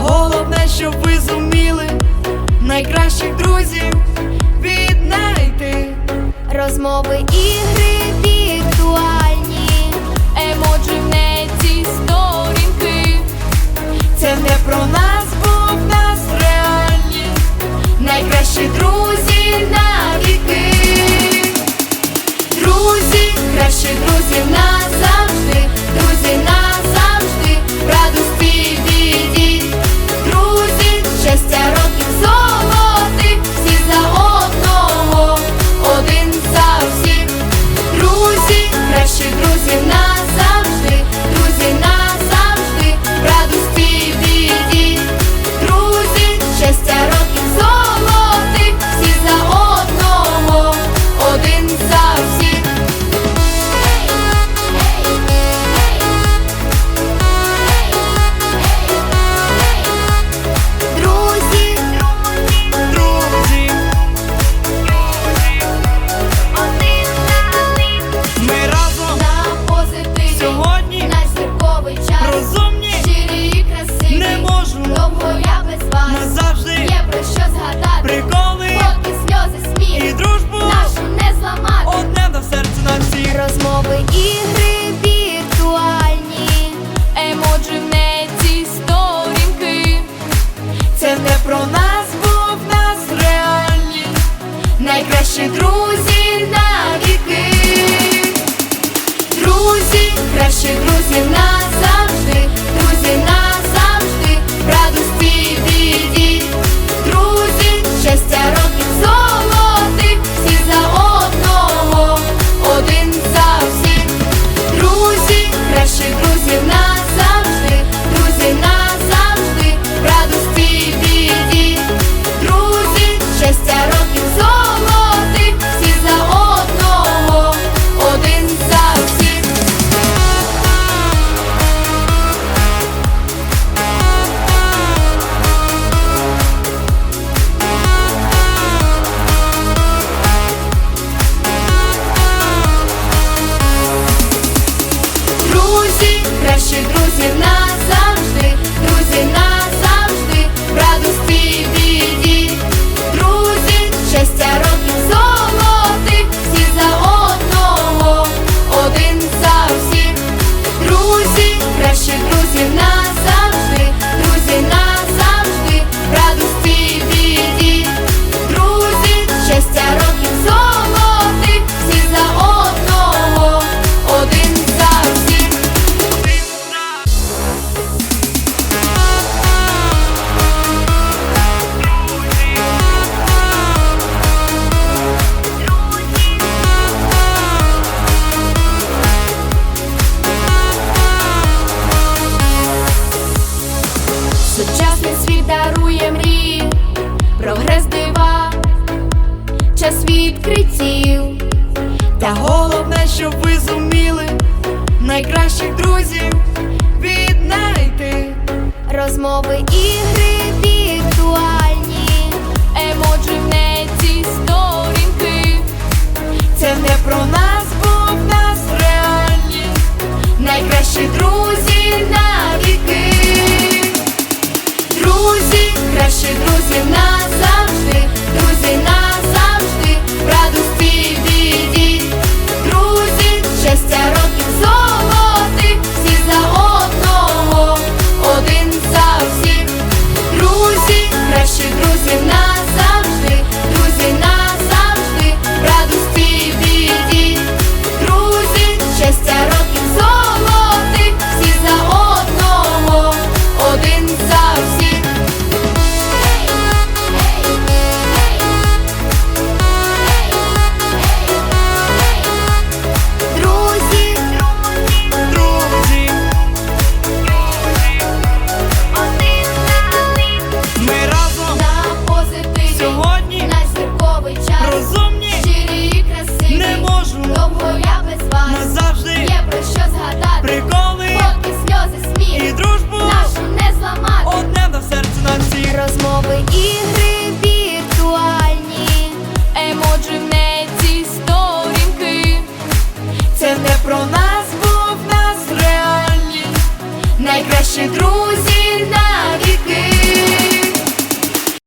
Головне, щоб ви зуміли найкращих друзів віднайти розмови ігри. час відкриттів. Та головне, щоб ви зуміли найкращих друзів віднайти розмови ігри віртуальні, емоджі в неці сторінки. Це не про нас, бо в нас реальні, найкращі друзі навіки. Друзі, кращі друзі назавжди, друзі назавжди. весна. наші друзі.